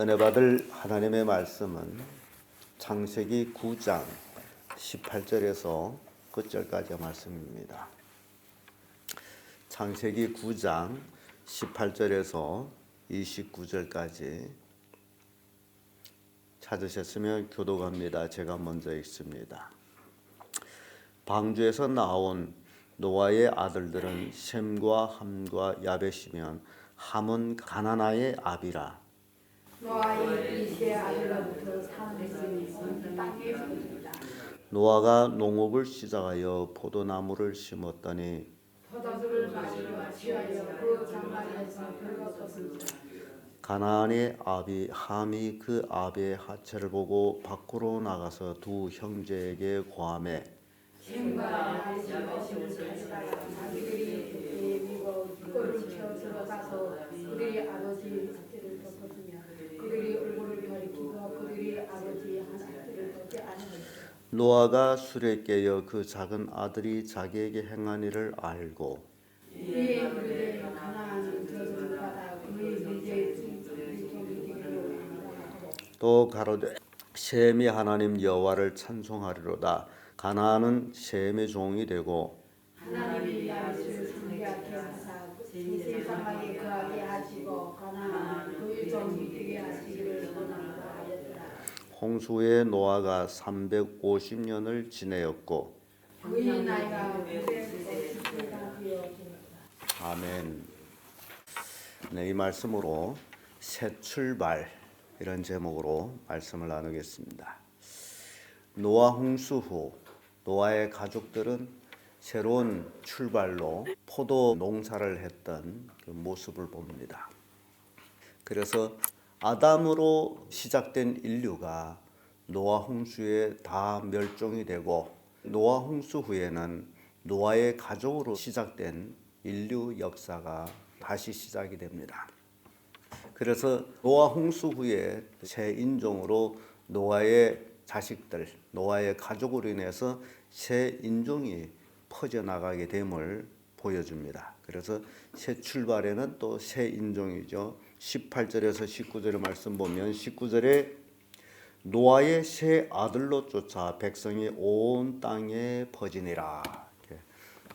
은혜 받을 하나님의 말씀은 창세기 9장 18절에서 끝절까지의 말씀입니다. 창세기 9장 18절에서 29절까지 찾으셨으면 교도갑니다. 제가 먼저 읽습니다. 방주에서 나온 노아의 아들들은 셈과 함과 야벳이면 함은 가나나의 아비라 노아의 이세 아들로부터. 노아가 농업을 시작하여 포도나무를 심었더니. 포도주를 마시러 취하여 그 가나안의 아비 함이 그 아비의 하체를 보고 밖으로 나가서 두 형제에게 고함해. 자기들이 꼴을 들어가서 아버지 노아가 술에 깨어 그 작은 아들이 자기에게 행한 일을 알고 또 가로되 셈이 하나님 여호와를 찬송하리로다. 가나안은 셈의 종이 되고 하시고 가나안 그의 종이 되게 하시기를 원하노라 하였더라. 홍수에 노아가 350년을 지내었고 그의 나이가 900세가 되었더라. 아멘. 네, 이 말씀으로 새 출발 이런 제목으로 말씀을 나누겠습니다. 노아 홍수 후 노아의 가족들은 새로운 출발로 포도 농사를 했던 그 모습을 봅니다. 그래서 아담으로 시작된 인류가 노아 홍수에 다 멸종이 되고 노아 홍수 후에는 노아의 가족으로 시작된 인류 역사가 다시 시작이 됩니다. 그래서 노아 홍수 후에 새 인종으로 노아의 자식들, 노아의 가족으로 인해서 새 인종이 퍼져나가게 됨을 보여줍니다. 그래서 새 출발에는 또 새 인종이죠. 18절에서 19절의 말씀 보면 19절에 노아의 새 아들로 쫓아 백성이 온 땅에 퍼지니라.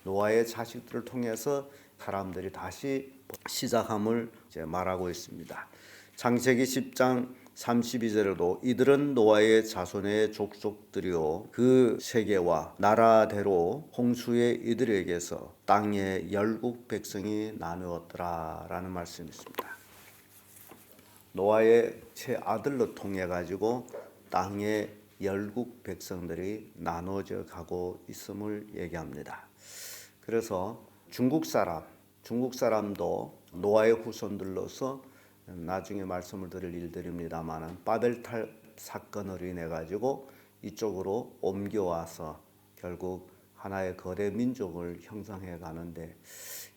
노아의 자식들을 통해서 사람들이 다시 시작함을 말하고 있습니다. 창세기 10장 32절에도 이들은 노아의 자손의 족속들이요 그 세계와 나라대로 홍수의 이들에게서 땅의 열국 백성이 나누었더라라는 말씀이 있습니다. 노아의 세 아들로 통해 가지고 땅의 열국 백성들이 나눠져 가고 있음을 얘기합니다. 그래서 중국 사람, 중국 사람도 노아의 후손들로서 나중에 말씀을 드릴 일들입니다만은 바벨탈 사건으로 인해 가지고 이쪽으로 옮겨와서 결국 하나의 거대 민족을 형성해 가는데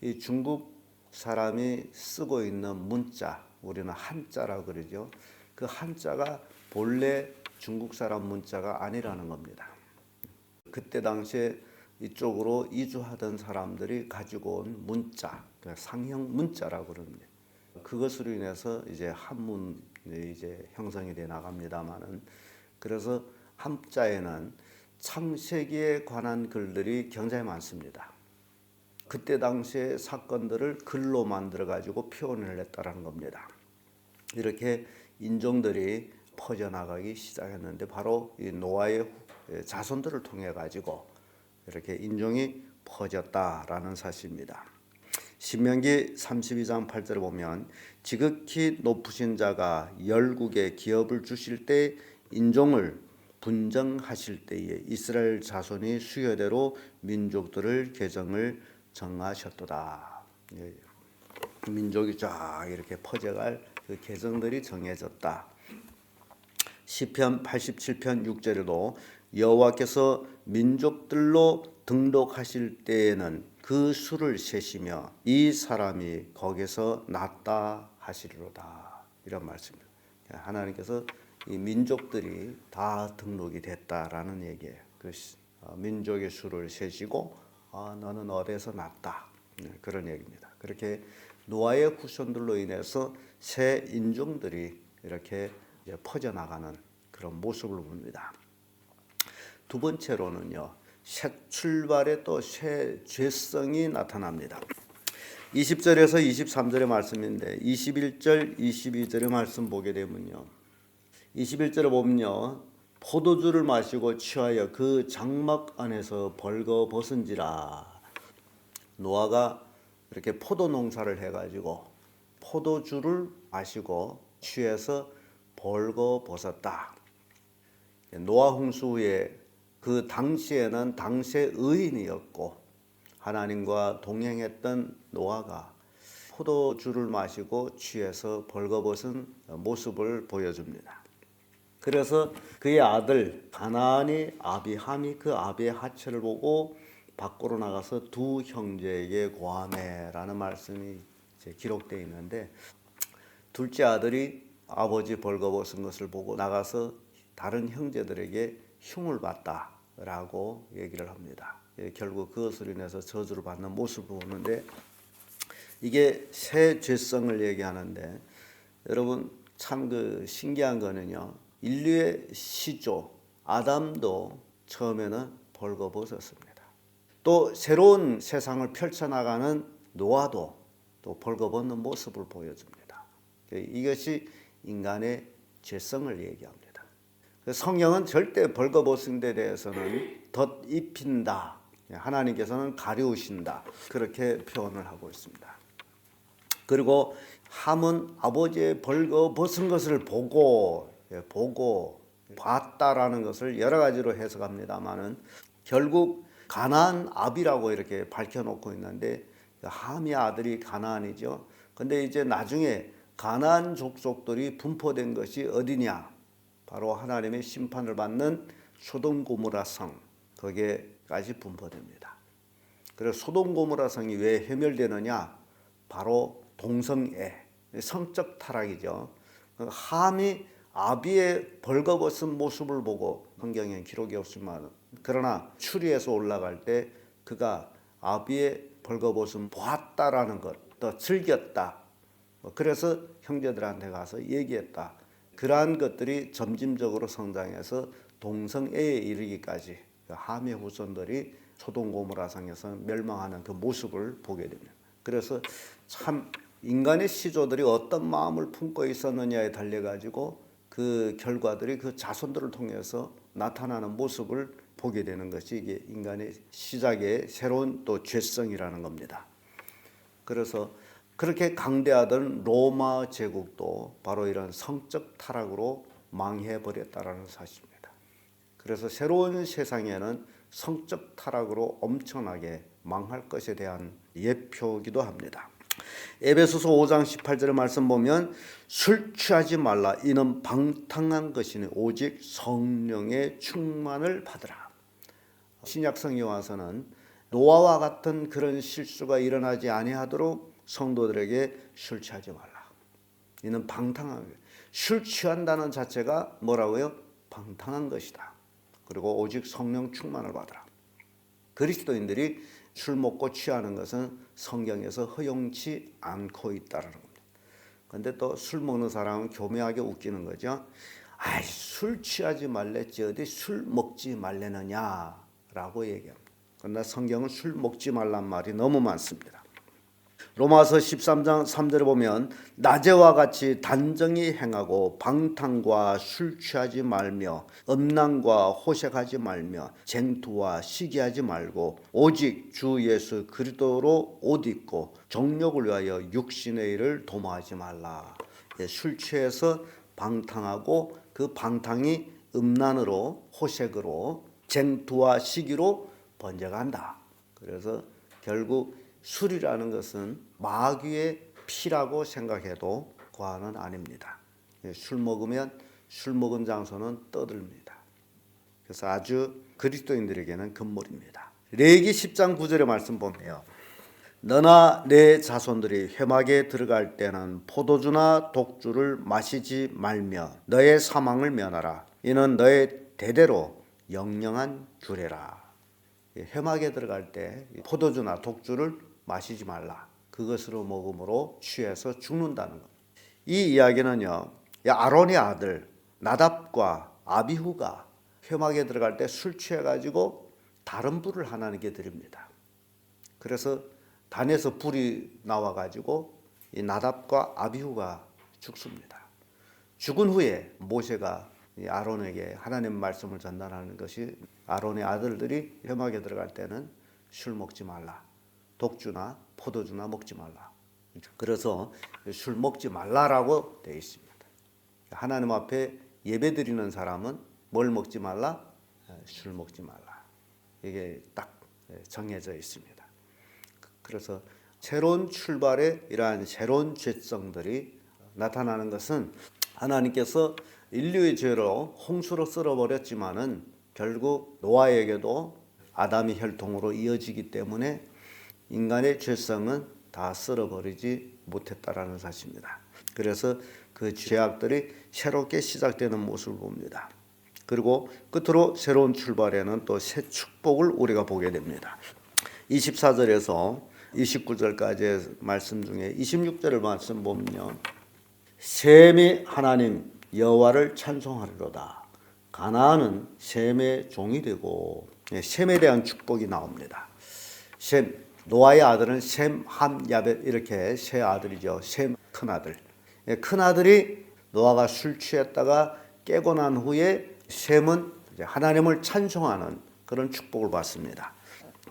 이 중국 사람이 쓰고 있는 문자 우리는 한자라 그러죠. 그 한자가 본래 중국 사람 문자가 아니라는 겁니다. 그때 당시에 이쪽으로 이주하던 사람들이 가지고 온 문자, 그 상형 문자라고 그럽니다. 그것으로 인해서 이제 한문이 이제 형성이 돼 나갑니다만은 그래서 한자에는 창세기에 관한 글들이 굉장히 많습니다. 그때 당시의 사건들을 글로 만들어 가지고 표현을 했다라는 겁니다. 이렇게 인종들이 퍼져나가기 시작했는데 바로 이 노아의 자손들을 통해 가지고 이렇게 인종이 퍼졌다라는 사실입니다. 신명기 32장 8절을 보면 지극히 높으신 자가 열국의 기업을 주실 때 인종을 분정하실 때에 이스라엘 자손이 수요대로 민족들을 계정을 정하셨도다. 예. 민족이 쫙 이렇게 퍼져갈 그 계정들이 정해졌다. 시편 87편 6절에도 여호와께서 민족들로 등록하실 때에는 그 수를 세시며 이 사람이 거기서 났다 하시리로다 이런 말씀입니다. 하나님께서 이 민족들이 다 등록이 됐다라는 얘기예요. 그 어, 민족의 수를 세시고 아, 너는 어디서 났다 네, 그런 얘기입니다. 그렇게 노아의 후손들로 인해서 새 인종들이 이렇게 퍼져나가는 그런 모습을 봅니다. 두 번째로는요. 새 출발의 또새 죄성이 나타납니다. 20절에서 23절의 말씀인데 21절, 22절의 말씀 보게 되면요. 21절에 보면요. 포도주를 마시고 취하여 그 장막 안에서 벌거벗은지라. 노아가 이렇게 포도 농사를 해가지고 포도주를 마시고 취해서 벌거벗었다. 노아 홍수 후에 그 당시에는 당시의 의인이었고 하나님과 동행했던 노아가 포도주를 마시고 취해서 벌거벗은 모습을 보여줍니다. 그래서 그의 아들 가나안이 아비함이 그 아비의 하체를 보고 밖으로 나가서 두 형제에게 고하매라는 말씀이 기록되어 있는데 둘째 아들이 아버지 벌거벗은 것을 보고 나가서 다른 형제들에게 흉을 봤다라고 얘기를 합니다. 예, 결국 그것으로 인해서 저주를 받는 모습을 보는데 이게 새 죄성을 얘기하는데 여러분 참 그 신기한 거는요 인류의 시조 아담도 처음에는 벌거벗었습니다. 또 새로운 세상을 펼쳐나가는 노아도 또 벌거벗는 모습을 보여줍니다. 이것이 인간의 죄성을 얘기합니다. 성경은 절대 벌거벗은 데 대해서는 덧 입힌다. 하나님께서는 가려우신다. 그렇게 표현을 하고 있습니다. 그리고 함은 아버지의 벌거벗은 것을 보고 예, 보고 봤다라는 것을 여러 가지로 해석합니다만은 결국 가나안 아비라고 이렇게 밝혀놓고 있는데 함의 아들이 가나안이죠. 근데 이제 나중에 가나안 족속들이 분포된 것이 어디냐? 바로 하나님의 심판을 받는 소돔 고모라 성 거기에까지 분포됩니다. 그래서 소돔 고모라 성이 왜 해멸되느냐? 바로 동성애, 성적 타락이죠. 함이 아비의 벌거벗은 모습을 보고 성경에 기록이 없지만 그러나 추리해서 올라갈 때 그가 아비의 벌거벗은 보았다라는 것, 또 즐겼다. 뭐 그래서 형제들한테 가서 얘기했다. 그러한 것들이 점진적으로 성장해서 동성애에 이르기까지 그 함의 후손들이 소동 고모라상에서 멸망하는 그 모습을 보게 됩니다. 그래서 참 인간의 시조들이 어떤 마음을 품고 있었느냐에 달려 가지고 그 결과들이 그 자손들을 통해서 나타나는 모습을 보게 되는 것이 이게 인간의 시작의 새로운 또 죄성이라는 겁니다. 그래서 그렇게 강대하던 로마 제국도 바로 이런 성적 타락으로 망해 버렸다라는 사실입니다. 그래서 새로운 세상에는 성적 타락으로 엄청나게 망할 것에 대한 예표기도 합니다. 에베소서 5장 18절의 말씀 보면 술 취하지 말라 이는 방탕한 것이니 오직 성령의 충만을 받으라. 신약 성경에 와서는 노아와 같은 그런 실수가 일어나지 아니하도록 성도들에게 술 취하지 말라. 이는 방탕한 술 취한다는 자체가 뭐라고요? 방탕한 것이다. 그리고 오직 성령 충만을 받으라. 그리스도인들이 술 먹고 취하는 것은 성경에서 허용치 않고 있다라는 겁니다. 근데 또 술 먹는 사람은 교묘하게 웃기는 거죠. 아이 술 취하지 말랬지 어디 술 먹지 말래느냐 라고 얘기합니다. 그러나 성경은 술 먹지 말란 말이 너무 많습니다. 로마서 13장 3절에 보면 낮에와 같이 단정히 행하고 방탕과 술 취하지 말며 음란과 호색하지 말며 쟁투와 시기하지 말고 오직 주 예수 그리스도로 옷 입고 정욕을 위하여 육신의 일을 도모하지 말라. 예, 술 취해서 방탕하고 그 방탕이 음란으로 호색으로 쟁투와 시기로 번져간다. 그래서 결국 술이라는 것은 마귀의 피라고 생각해도 과언은 아닙니다. 예, 술 먹으면 술 먹은 장소는 떠듭니다. 그래서 아주 그리스도인들에게는 금물입니다. 레기 10장 9절의 말씀 보면 너나 내 자손들이 회막에 들어갈 때는 포도주나 독주를 마시지 말며 너의 사망을 면하라. 이는 너의 대대로 영영한 규례라. 회막에 들어갈 때 포도주나 독주를 마시지 말라. 그것으로 먹음으로 취해서 죽는다는 것. 이 이야기는요. 이 아론의 아들 나답과 아비후가 회막에 들어갈 때 술 취해 가지고 다른 불을 하나님께 드립니다. 그래서 단에서 불이 나와 가지고 이 나답과 아비후가 죽습니다. 죽은 후에 모세가 이 아론에게 하나님 말씀을 전달하는 것이 아론의 아들들이 회막에 들어갈 때는 술 먹지 말라. 독주나 포도주나 먹지 말라. 그래서 술 먹지 말라라고 되어 있습니다. 하나님 앞에 예배 드리는 사람은 뭘 먹지 말라? 술 먹지 말라. 이게 딱 정해져 있습니다. 그래서 새로운 출발에 이러한 새로운 죄성들이 나타나는 것은 하나님께서 인류의 죄로 홍수로 쓸어버렸지만은 결국 노아에게도 아담의 혈통으로 이어지기 때문에 인간의 죄성은 다 쓸어버리지 못했다라는 사실입니다. 그래서 그 죄악들이 새롭게 시작되는 모습을 봅니다. 그리고 끝으로 새로운 출발에는 또 새 축복을 우리가 보게 됩니다. 24절에서 29절까지의 말씀 중에 26절을 말씀 보면요. 셈이 하나님 여호와를 찬송하리로다. 가나안은 셈의 종이 되고 예, 셈에 대한 축복이 나옵니다. 셈 노아의 아들은 셈, 함, 야벳 이렇게 세 아들이죠. 셈 큰 아들. 예, 큰 아들이 노아가 술 취했다가 깨고 난 후에 셈은 하나님을 찬송하는 그런 축복을 받습니다.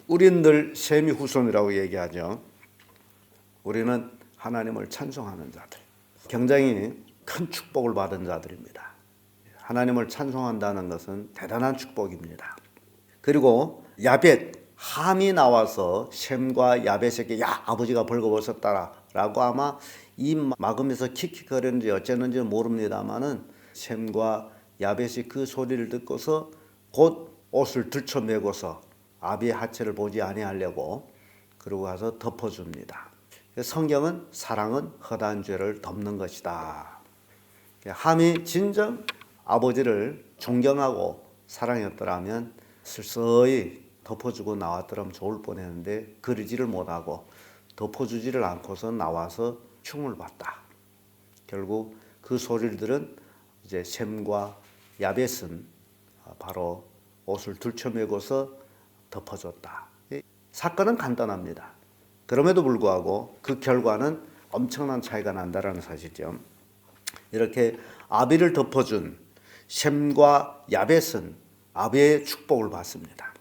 우리는 늘 셈이 후손이라고 얘기하죠. 우리는 하나님을 찬송하는 자들. 굉장히 큰 축복을 받은 자들입니다. 하나님을 찬송한다는 것은 대단한 축복입니다. 그리고 야벳 함이 나와서 셈과 야벳에게 야 아버지가 벌거벗었다라고 아마 이 막음에서 킥킥거리는지 어쨌는지 모릅니다만은 셈과 야벳이 그 소리를 듣고서 곧 옷을 들쳐매고서 아비의 하체를 보지 아니하려고 그러고 가서 덮어줍니다. 성경은 사랑은 허다한 죄를 덮는 것이다. 함이 진정 아버지를 존경하고 사랑했더라면 슬서히 덮어주고 나왔더라면 좋을 뻔했는데 그러지를 못하고 덮어주지를 않고서 나와서 흉을 봤다. 결국 그 소리를 들은 이제 셈과 야벳은 바로 옷을 들쳐매고서 덮어줬다. 사건은 간단합니다. 그럼에도 불구하고 그 결과는 엄청난 차이가 난다라는 사실이죠. 이렇게 아비를 덮어준 셈과 야벳은 아비의 축복을 받습니다.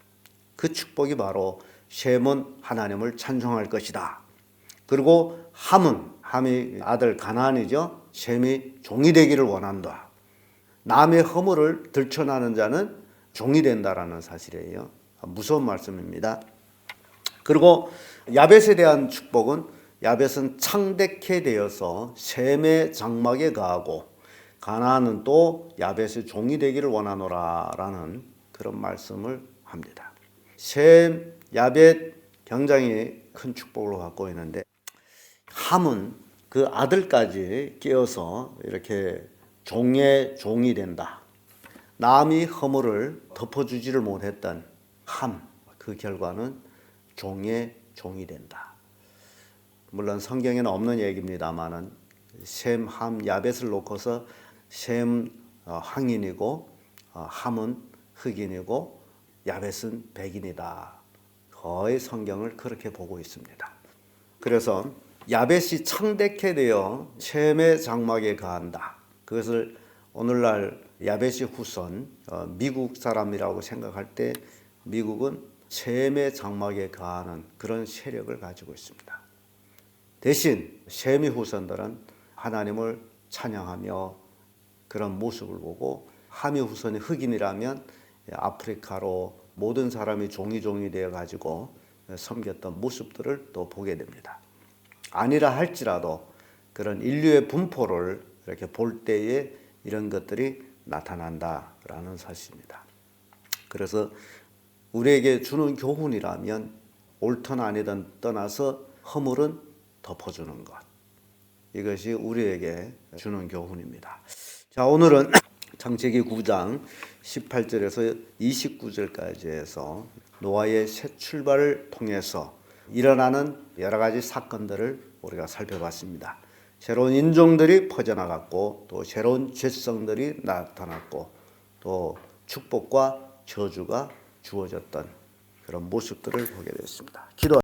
그 축복이 바로 셈은 하나님을 찬송할 것이다. 그리고 함은 함이 아들 가나안이죠. 셈이 종이 되기를 원한다. 남의 허물을 들춰나는 자는 종이 된다라는 사실이에요. 무서운 말씀입니다. 그리고 야벳에 대한 축복은 야벳은 창대케 되어서 셈의 장막에 가고 가나안은 또 야벳의 종이 되기를 원하노라라는 그런 말씀을 합니다. 셈, 야벳 굉장히 큰 축복을 갖고 있는데 함은 그 아들까지 깨어서 이렇게 종의 종이 된다. 남이 허물을 덮어주지를 못했던 함, 그 결과는 종의 종이 된다. 물론 성경에는 없는 얘기입니다만은 셈, 함, 야벳을 놓고서 셈 어, 황인이고 어, 함은 흑인이고 야벳은 백인이다. 거의 성경을 그렇게 보고 있습니다. 그래서 야벳이 창대케 되어 셈의 장막에 가한다. 그것을 오늘날 야벳이 후손 어, 미국 사람이라고 생각할 때 미국은 셈의 장막에 가하는 그런 세력을 가지고 있습니다. 대신 셈의 후손들은 하나님을 찬양하며 그런 모습을 보고 함의 후손이 흑인이라면 아프리카로 모든 사람이 종이종이 되어 가지고 섬겼던 모습들을 또 보게 됩니다. 아니라 할지라도 그런 인류의 분포를 이렇게 볼 때에 이런 것들이 나타난다라는 사실입니다. 그래서 우리에게 주는 교훈이라면 옳든 아니든 떠나서 허물은 덮어주는 것. 이것이 우리에게 주는 교훈입니다. 자, 오늘은 창세기 9장 18절에서 29절까지 해서 노아의 새 출발을 통해서 일어나는 여러 가지 사건들을 우리가 살펴봤습니다. 새로운 인종들이 퍼져나갔고 또 새로운 죄성들이 나타났고 또 축복과 저주가 주어졌던 그런 모습들을 보게 됐습니다. 기도